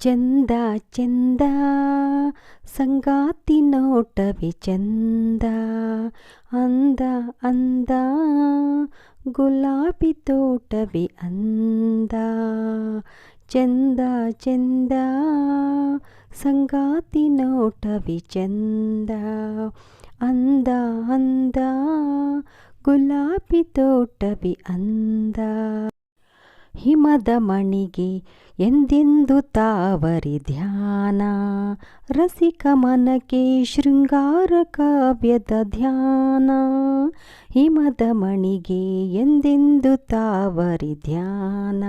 ಚಂದ ಚಂದ ಸಂಗಾತಿ ನೋಟವಿ ಚಂದ ಅಂದ ಅಂದ ಗುಲಾಬಿ ತೋಟವಿ ಅಂದ ಚಂದ ಚಂದ ಸಂಗಾತಿ ನೋಟವಿ ಚಂದ ಅಂದ ಅಂದ ಗುಲಾಬಿ ತೋಟವಿ ಅಂದ ಹಿಮದ ಮಣಿಗೆ ಎಂದೆಂದು ತಾವರಿ ಧ್ಯಾನ? ರಸಿಕ ಮನಕೆ ಶೃಂಗಾರ ಕಾವ್ಯದ ಧ್ಯಾನ? ಹಿಮದ ಮಣಿಗೆ ಎಂದೆಂದು ತಾವರಿ ಧ್ಯಾನ?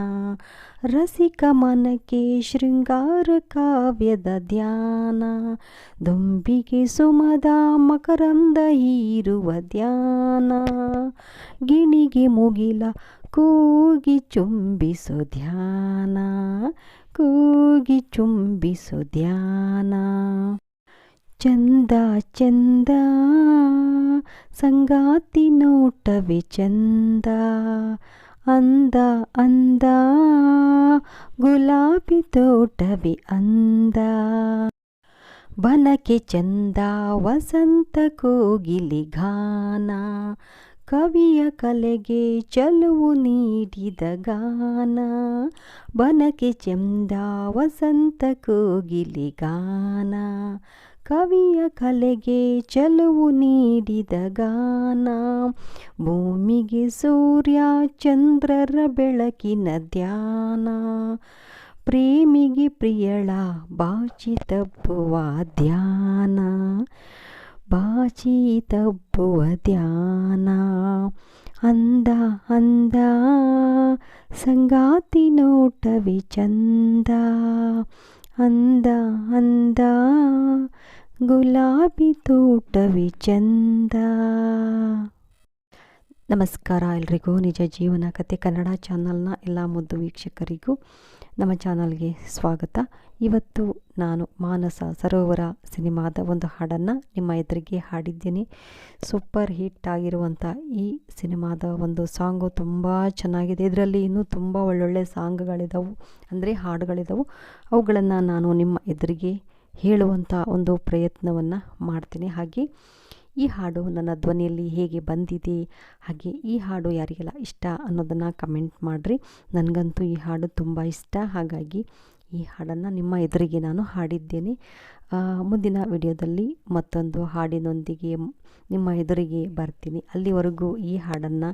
ರಸಿಕ ಮನಕೆ ಶೃಂಗಾರ ಕಾವ್ಯದ ಧ್ಯಾನ? ದುಂಬಿಗೆ ಸುಮದ ಮಕರಂದ ಹೀರುವ ಧ್ಯಾನ? ಗಿಣಿಗೆ ಮುಗಿಲ ಕೂಗಿ ಚುಂಬಿಸು ಧ್ಯಾನ, ಕೂಗಿ ಚುಂಬಿಸು ಧ್ಯಾನ. ಚಂದ ಚಂದ, ಸಂಗಾತಿ ನೋಟವೆ ಚಂದ. ಅಂದ ಅಂದ, ಗುಲಾಬಿ ತೋಟವೆ ಅಂದ. ಬನಕೆ ಚಂದ, ವಸಂತ ಕೋಗಿಲಿ ಗಾನ ಕವಿಯ ಕಲೆಗೆ ಚಲುವು ನೀಡಿದ ಗಾನ. ಬನಕೆ ಚಂದ ವಸಂತ ಕೋಗಿಲಿ ಗಾನ. ಕವಿಯ ಕಲೆಗೆ ಚಲುವು ನೀಡಿದ ಗಾನ. ಭೂಮಿಗೆ ಸೂರ್ಯ, ಚಂದ್ರರ ಬೆಳಕಿನ ಧ್ಯಾನ. ಪ್ರೇಮಿಗೆ ಪ್ರಿಯಳ ಬಾಚಿ ತಪ್ಪುವ ಧ್ಯಾನ. ಬಾಚಿ ತಪ್ಪುವ ಧ್ಯಾನ ಅಂದ ಅಂದ ಸಂಗಾತಿ ನೋಟವಿ ಚಂದ ಅಂದ ಅಂದ ಗುಲಾಬಿ ತೋಟವಿ ಚಂದ ನಮಸ್ಕಾರ ಎಲ್ರಿಗೂ. ನಿಜ ಜೀವನ ಕತೆ ಕನ್ನಡ ಚಾನಲ್ನ ಎಲ್ಲ ಮುದ್ದು ವೀಕ್ಷಕರಿಗೂ ನಮ್ಮ ಚಾನಲ್ಗೆ ಸ್ವಾಗತ. ಇವತ್ತು ನಾನು ಮಾನಸ ಸರೋವರ ಸಿನಿಮಾದ ಒಂದು ಹಾಡನ್ನು ನಿಮ್ಮ ಎದುರಿಗೆ ಹಾಡಿದ್ದೀನಿ. ಸೂಪರ್ ಹಿಟ್ ಆಗಿರುವಂಥ ಈ ಸಿನಿಮಾದ ಒಂದು ಸಾಂಗು ತುಂಬ ಚೆನ್ನಾಗಿದೆ. ಇದರಲ್ಲಿ ಇನ್ನೂ ತುಂಬ ಒಳ್ಳೊಳ್ಳೆ ಸಾಂಗ್ಗಳಿದ್ದಾವೆ ಅಂದರೆ ಹಾಡುಗಳಿದ್ದಾವೆ ಅವುಗಳನ್ನು ನಾನು ನಿಮ್ಮ ಎದುರಿಗೆ ಹೇಳುವಂಥ ಒಂದು ಪ್ರಯತ್ನವನ್ನು ಮಾಡ್ತೀನಿ. ಹಾಗೆ ಈ ಹಾಡು ನನ್ನ ಧ್ವನಿಯಲ್ಲಿ ಹೇಗೆ ಬಂದಿದೆ, ಹಾಗೆ ಈ ಹಾಡು ಯಾರಿಗೆಲ್ಲ ಇಷ್ಟ ಅನ್ನೋದನ್ನು ಕಮೆಂಟ್ ಮಾಡಿರಿ. ನನಗಂತೂ ಈ ಹಾಡು ತುಂಬ ಇಷ್ಟ. ಹಾಗಾಗಿ ಈ ಹಾಡನ್ನು ನಿಮ್ಮ ಎದುರಿಗೆ ನಾನು ಹಾಡಿದ್ದೇನೆ. ಮುಂದಿನ ವಿಡಿಯೋದಲ್ಲಿ ಮತ್ತೊಂದು ಹಾಡಿನೊಂದಿಗೆ ನಿಮ್ಮ ಎದುರಿಗೆ ಬರ್ತೀನಿ. ಅಲ್ಲಿವರೆಗೂ ಈ ಹಾಡನ್ನು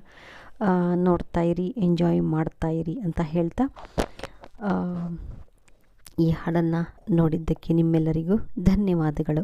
ನೋಡ್ತಾಯಿರಿ ಎಂಜಾಯ್ ಮಾಡ್ತಾಯಿರಿ ಅಂತ ಹೇಳ್ತಾ ಈ ಹಾಡನ್ನು ನೋಡಿದ್ದಕ್ಕೆ ನಿಮ್ಮೆಲ್ಲರಿಗೂ ಧನ್ಯವಾದಗಳು.